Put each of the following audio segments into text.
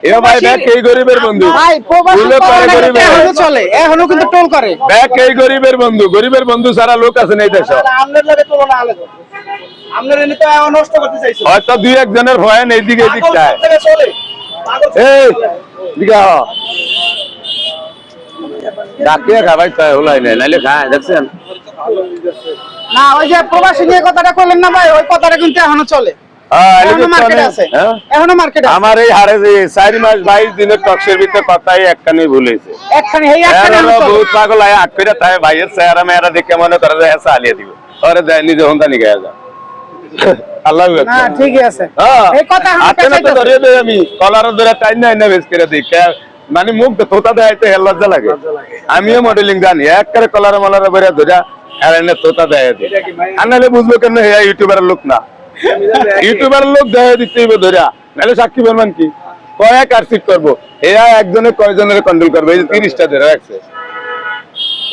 এ ভাই ব্যাগ এই গরিবের বন্ধু। ভাই প্রবাসী বুঝলে পারে কল্যাণ গরিবের এখনও চলে এখনও কিন্তু টোল করে। ব্যাগ এই গরিবের বন্ধু। গরিবের বন্ধু সারা লোক আছে এই দেশে। আপনার লাগে তুলনা আলাদা। আপনার এনে তো এখন নষ্ট করতে চাইছো। হয়তো দুই একজনের ভয় নেই দিকে পাগল দিকটায় সব জায়গায় চলে। পাগল এই দিকে ডাকিয়ে খাবাই তাই হলাই নাই নাইলে খায় দেখছেন? না ওই যে প্রবাসী নিয়ে কথাটা করলেন না ভাই ওই কথাটা কিন্তু এখনও চলে। হ্যাঁ, এলে এখনও তো মার্কেটে চলে। আছে। হ্যাঁ? এখনও মার্কেটে আছে। আমার এই হারে যে চারি মাস বাইশ দিনের টক্সের ভিতরে কথাই একখানি ভুলেছে একখানে এই একখানে এখনও বহুত পাগল আয় আট করে তাই ভাইয়ের চেহারা মেয়েরা দেখে মনে করে যে হ্যাঁ চালিয়ে দিব। ওরে দেয় নিজে হন্তা নিয়ে যা। আল্লাহ না ঠিকই আছে। হ্যাঁ। এই কথা আমি কলার ধরে টাইম নাই না বেশ করে দিই। মানে মুখ তো থোতা দেয় লজ্জা লাগে। আমিও মডেলিং জানি এক করে কলার মলার বেড়ে ধরে আর এনে থোতা দেয় আর নাহলে বুঝব কেন হে ইউটিউবারের লোক না। ইউটিউবারের লোক দেয় দিতে হইবে ধরে নাহলে সাক্ষী বলবেন কি? কয়েক আর সিট করব। এরা একজনে কয়জনের কন্ট্রোল করবে? এই যে তিরিশটা ধরে রাখছে।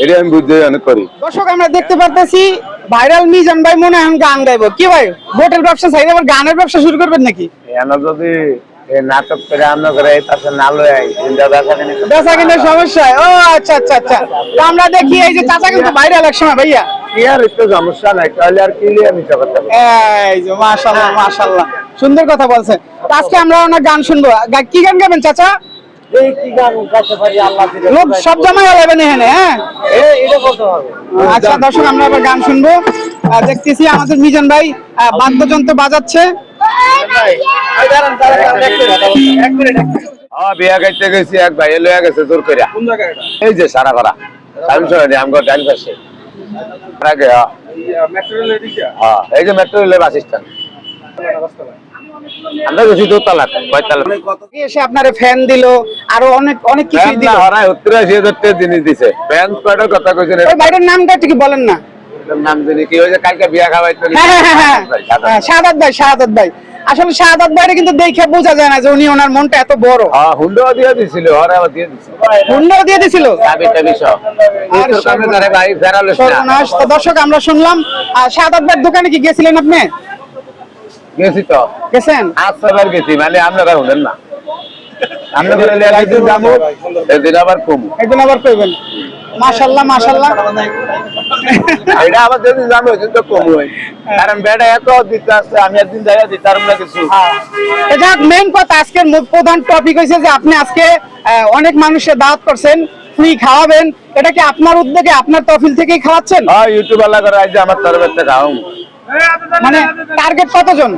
এটা আমি বুঝতে অনেক করি। দর্শক আমরা দেখতে পারতেছি ভাইরাল মিজান ভাই মনে হয় গান গাইবো। কি ভাই হোটেল ব্যবসা সাইড আবার গানের ব্যবসা শুরু করবেন নাকি? এনা যদি এই নাটক করে আমরা করে এই পাশে না লয়ে বেচা কিনা সমস্যা ও আচ্ছা আচ্ছা আচ্ছা। আমরা দেখি এই যে চাচা কিন্তু ভাইরাল এক সময় ভাইয়া। কি একটু সমস্যা নাই তাহলে আর কি নিয়ে আমি এই যে মাশাআল্লাহ মাশাআল্লাহ। সুন্দর কথা বলছেন। আজকে আমরা অনেক গান শুনব। কি গান গাবেন চাচা? এই কি গান গাইতে পারি আল্লাহ লোক সব জমাই এখানে হ্যাঁ? এটা বলতে হবে? আচ্ছা দর্শক আমরা এবার গান শুনব। দেখতেছি আমাদের মিজান ভাই বাদ্যযন্ত্র বাজাচ্ছে। এক মিনিট, বিয়া গেছি ভাই লয়ে গেছে জোর করে? এই যে সারা করা আমি শুনে পাশে। আগে হ্যাঁ এই, আহ, মেট্রো রেলের দিকে? এই যে মেট্রো রেলের বাস আমরা গেছি দোতলা কয়তলা এসে আপনারে ফ্যান দিল আরও অনেক অনেক কিছু দিল। না হরাই হাজার টাকা জিনিস দিছে। ফ্যান কথা কইছেন। ওই বাইরের নামটা একটু কি বলেন না। নাম জানি কি হয়েছে কালকে বিয়া খাওয়াইতো হ্যাঁ হ্যাঁ হ্যাঁ হ্যাঁ। শাহাদাত ভাই শাহাদাত ভাই। আসলে শাহাদাত ভাইরে কিন্তু দেখে বোঝা যায় না যে উনি ওনার মনটা এত বড়। হ্যাঁ হুন্ডা দিয়ে দিছিল হরে আবার দিয়ে দিছিল। হুন্ডাও দিয়ে দিছিল? চাবি টাবি সব। আর তোর কাছে ধরে ভাই ফেরালো সর্বনাশ। তো দর্শক আমরা শুনলাম আর শাহাদাত ভাইয়ের দোকানে কি গেছিলেন আপনি? গেছি তো। গেছেন? গেছি মানে আপনারা শুনেন না। আপনারা একদিন যাব এদিন আবার কমু। একদিন আবার কইবেন। মাশাল্লাহ মাশাল্লাহ। এটা আবার যদি দিন তো কমু হয়। কারণ বেটা এত দিতে আসছে আমি একদিন যাই দিতে পারব না কিছু। যাক মেইন কথা আজকের মূল- প্রধান টপিক হয়েছে যে আপনি আজকে অনেক মানুষের দাওয়াত করছেন ফ্রি খাওয়াবেন। এটা কি আপনার উদ্যোগে আপনার তফিল থেকেই খাওয়াচ্ছেন? হ্যাঁ ইউটিউব আল্লাহ করে আজ আমার তরফের থেকে খাও মানে টার্গেট কতজন?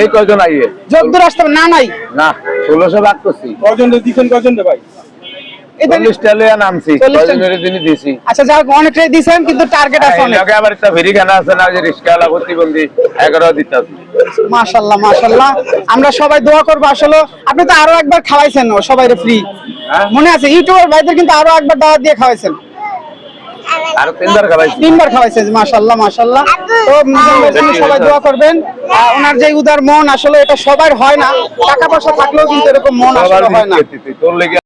এই কয়জন আইয়ে? যদ্দূর আসতে না নাই? না ষোলোশো ভাগ করছি। কজন রে দিছেন কজন রে ভাই? চল্লিশটা নামছি। 40 টা- কয়জনের দিনই দিছি। আচ্ছা যাক অনেকটাই দিছেন কিন্তু টার্গেট আছে অনেক। আবার একটা ফেরি আছে না যে রিক্সাওয়ালা প্রতিবন্ধী এগারো দিতে মাশাল্লাহ মাশাল্লাহ। আমরা সবাই দোয়া করব আসলে আপনি তো আরও একবার খাওয়াইছেন সবাই ফ্রি হ্যাঁ? মনে আছে ইউটিউবার ভাইদের কিন্তু আরও একবার দাওয়াত দিয়ে খাওয়াইছেন। তিনবার মাশাল্লাহ মাশাল্লাহ। তো জন্য সবাই দোয়া করবেন। ওনার যে উদার মন আসলে এটা সবার হয় না। টাকা পয়সা থাকলেও কিন্তু এরকম মন আসলে হয় না।